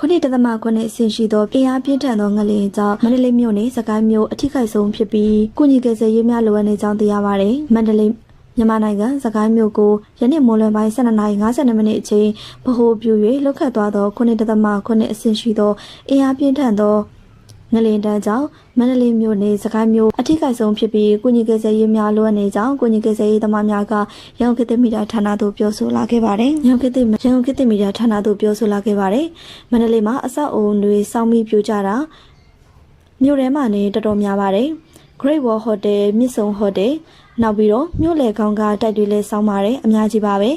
ခုနှစ်တသမခုနှစ်အဆင့်ရှိသောပြင်အားပြင်းထန်သောငလျင်ကြောင့်မန္တလေးမြို့နယ်စကိုင်းမြို့အထိခိုက်ဆုံးဖြစ်ပြီးကုညီကယ်ဆယ်ရေးများလိုအပ်နေကြောင်းသိရပါတယ်။မန္တလေးမြန်မာနိုင်ငံစကိုင်းမြို့ကိုယနေ့မိုးလွယ်ပိုင်း12:52မိနစ်အချိန်ဗဟိုပြု၍လှုပ်ခတ်သွားသောခုနှစ်တသမခုနှစ်အဆင့်ရှိသောအင်အားပြင်းထန်သောငလျင်တန်းကြောင့်မန္တလေးမြို့နယ်စကိုင်းမြို့အ ထိခိုက်ဆုံးဖြစ်ပြီးကုညီကယ်ဆယ်ရေးများလိုအပ်နေကြောင်းကုညီကယ်ဆယ်ရေးသမားများကရန်ကုန်ခေတ်သစ်မီဒီယာဌာနသို့ပြောဆိုလာခဲ့ပါတယ်။ရန်ကုန်ခေတ်သစ်ရန်ကုန်ခေတ်သစ်မီဒီယာဌာနသို့ပြောဆိုလာခဲ့ပါတယ်။မန္တလေးမှာအဆောက်အုံတွေစောင်းပြီးပြိုကျတာမြို့ထဲမှာနေတော်တော်များပါတယ်။ Great Wall Hotel မြစ်ဆုံ Hotel နောက်ပြီးတော့မြို့လေကောင်းကတိုက်တွေလည်းစောင်းပါတယ်အများကြီးပါပဲ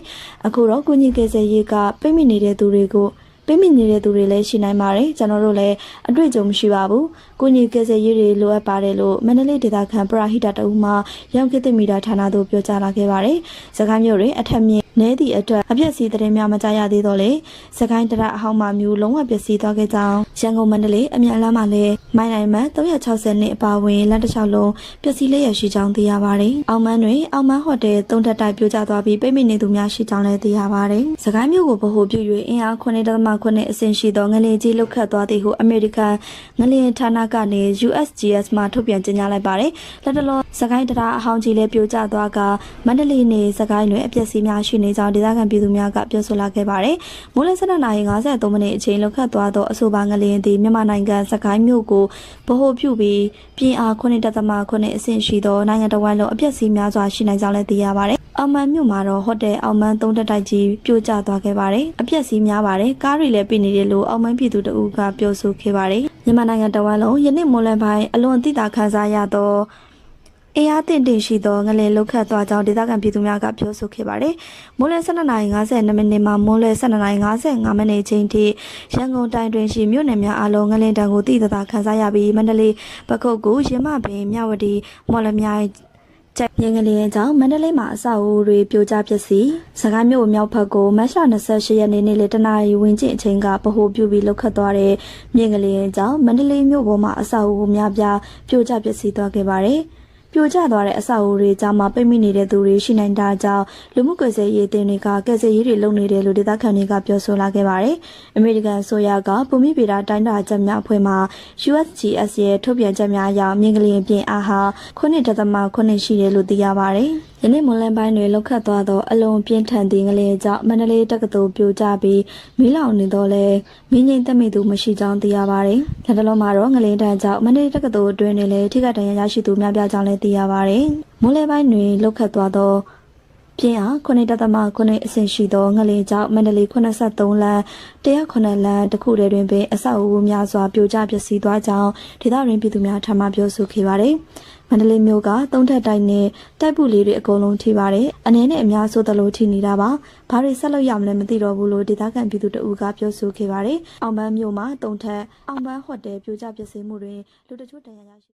အခုတော့ကုညီကယ်ဆယ်ရေးကပြိမိနေတဲ့သူတွေကို ပြိမိနေတဲ့သူတွေလည်းရှိနိုင်ပါတယ်ကျွန်တော်တို့လည်းအတွေ့အကြုံမရှိပါဘူးကုညီကယ်ဆယ်ရေးတွေလိုအပ်ပါတယ်လို့မန္တလေးဒေသခံပရာဟိတတအုပ်မှရောင်ကစ်သမီတာဌာနသို့ပြောကြားလာခဲ့ပါတယ်စကိုင်းမြို့တွင်အထက်မြင့်နဲသည့်အတွက်အပြည့်စီသတင်းများမကြားရသေးတော့လေစကိုင်းတရအဟောင်းမှမျိုးလုံးဝပျက်စီးသွားခဲ့ကြောင်းရန်ကုန်မန္တလေးအမြန်လမ်းမှာလည်းမိုင်းနိုင်မှ360နှစ်အပါအဝင်လမ်းတစ်လျှောက်လုံးပျက်စီးလျက်ရှိကြောင်းသိရပါတယ်။အောင်မန်းတွင်အောင်မန်းဟိုတယ်သုံးထပ်တိုက်ပြိုကျသွားပြီးပိတ်မိနေသူများရှိကြောင်းလည်းသိရပါတယ်။စကိုင်းမြို့ကိုဗဟိုပြု၍အင်အား9.9အဆင့်ရှိသောငလျင်ကြီးလုတ်ခတ်သွားသည်ဟုအမေရိကန်ငလျင်ဌာနကနေ USGS မှထုတ်ပြန်ကြေညာလိုက်ပါတယ်။လက်တလောစကိုင်းတရအဟောင်းကြီးလည်းပြိုကျသွားကမန္တလေးနယ်စကိုင်းတွင်အပျက်စီးများရှိနေကြောင်းဒေသခံပြည်သူများကပြောဆိုလာခဲ့ပါတယ်။မိုးလယ်7နာရီ53မိနစ်အချိန်လုတ်ခတ်သွားသောအဆိုပါငလျင်သည်မြန်မာနိုင်ငံစကိုင်းမြို့ကိုဗဟိုပြုပြီးပြင်အား9.9အဆင့်ရှိသောနိုင်ငံတော်ဝန်လုံးအပျက်စီးများစွာရှိနိုင်ကြောင်းလည်းသိရပါတယ်။အောင်မန်းမြို့မှာတော့ဟိုတယ်အောင်မန်းသုံးတက်တိုက်ကြီးပြိုကျသွားခဲ့ပါတယ်။အပျက်စီးများပါတယ်။ကားတွေလည်းပြနေတယ်လို့အောင်မန်းပြည်သူတအူးကပြောဆိုခဲ့ပါတယ်။မြန်မာနိုင်ငံတော်ဝန်လုံးယနေ့မိုးလယ်ပိုင်းအလွန်သိတာခန်းစားရသော အင်အားတင်တင်ရှိသောငလင်လုတ်ခတ်သွားကြောင်းဒေသခံပြည်သူများကပြောဆိုခဲ့ပါတယ်။မိုးလယ်12:52မိနစ်မှမိုးလယ်12:55မိနစ်ချိန်ထိရန်ကုန်တိုင်းတွင်ရှိမြို့နယ်များအလုံးငလင်တံကိုတည်တသာခန်းစားရပြီးမန္တလေးပခုတ်ကူရင်းမပင်မြဝတီမော်လမြိုင်ကျက်ရင်းကလေးအကြောင်းမန္တလေးမှာအဆောက်အဦတွေပြိုကျပျက်စီးစကိုင်းမြို့မြောက်ဘက်ကိုမတ်လ28ရက်နေ့နေ့လေတနာရီဝင်းကျင်အချိန်ကပဟိုပြုပြီးလှုပ်ခတ်သွားတဲ့မြင်းကလေးအကြောင်းမန္တလေးမြို့ပေါ်မှာအဆောက်အဦများပြားပြိုကျပျက်စီးသွားခဲ့ပါတယ်။ ပြိုကျသွားတဲ့အဆောက်အဦတွေကြားမှာပိတ်မိနေတဲ့သူတွေရှိနိုင်တာကြောင့်လူမှုကွယ်ဆယ်ရေးအသင်းတွေကကယ်ဆယ်ရေးတွေလုပ်နေတယ်လို့ဒေသခံတွေကပြောဆိုလာခဲ့ပါတယ်။အမေရိကန်အစိုးရကဘူမိဗေဒတိုင်းတာချက်များအဖွဲ့မှ USGS ရဲ့ထုတ်ပြန်ချက်များအရမြင်းကလေးပြင်အားဟာ9.9ရှိတယ်လို့သိရပါတယ်။ ယနေ့မွန်လယ်ပိုင်းတွင်လောက်ခတ်သွားသောအလွန်ပြင်းထန်သည့်ငလျင်ကြောင့်မန္တလေးတက္ကသိုလ်ပြိုကျပြီးမီးလောင်နေတော့လဲမင်းငိမ့်တက်မိသူမရှိကြောင်းသိရပါတယ်။ဒါတလုံးမှာတော့ငလျင်တန်းကြောင့်မန္တလေးတက္ကသိုလ်အတွင်းတွင်လည်းထိခိုက်ဒဏ်ရာရရှိသူများပြားကြောင်းလည်းသိရပါတယ်။မွန်လယ်ပိုင်းတွင်လောက်ခတ်သွားသော ပြင်းအား9.9အဆင့်ရှိသောငလျင်ကြောင့်မန္တလေး83လမ်း109လမ်းတစ်ခုတည်းတွင်ပင်အဆောက်အဦများစွာပြိုကျပျက်စီးသွားကြောင်းဒေသရင်းပြည်သူများထံမှပြောဆိုခဲ့ပါတယ်။မန္တလေးမြို့ကသုံးထပ်တိုက်နဲ့တိုက်ပုလေးတွေအကုန်လုံးထိပါတယ်။အနေနဲ့အများဆိုသလိုထိနေတာပါ။ဘာတွေဆက်လုပ်ရမလဲမသိတော့ဘူးလို့ဒေသခံပြည်သူတအူးကပြောဆိုခဲ့ပါတယ်။အောင်ပန်းမြို့မှာသုံးထပ်အောင်ပန်းဟိုတယ်ပြိုကျပျက်စီးမှုတွင်လူတချို့တန်ရာရရှိ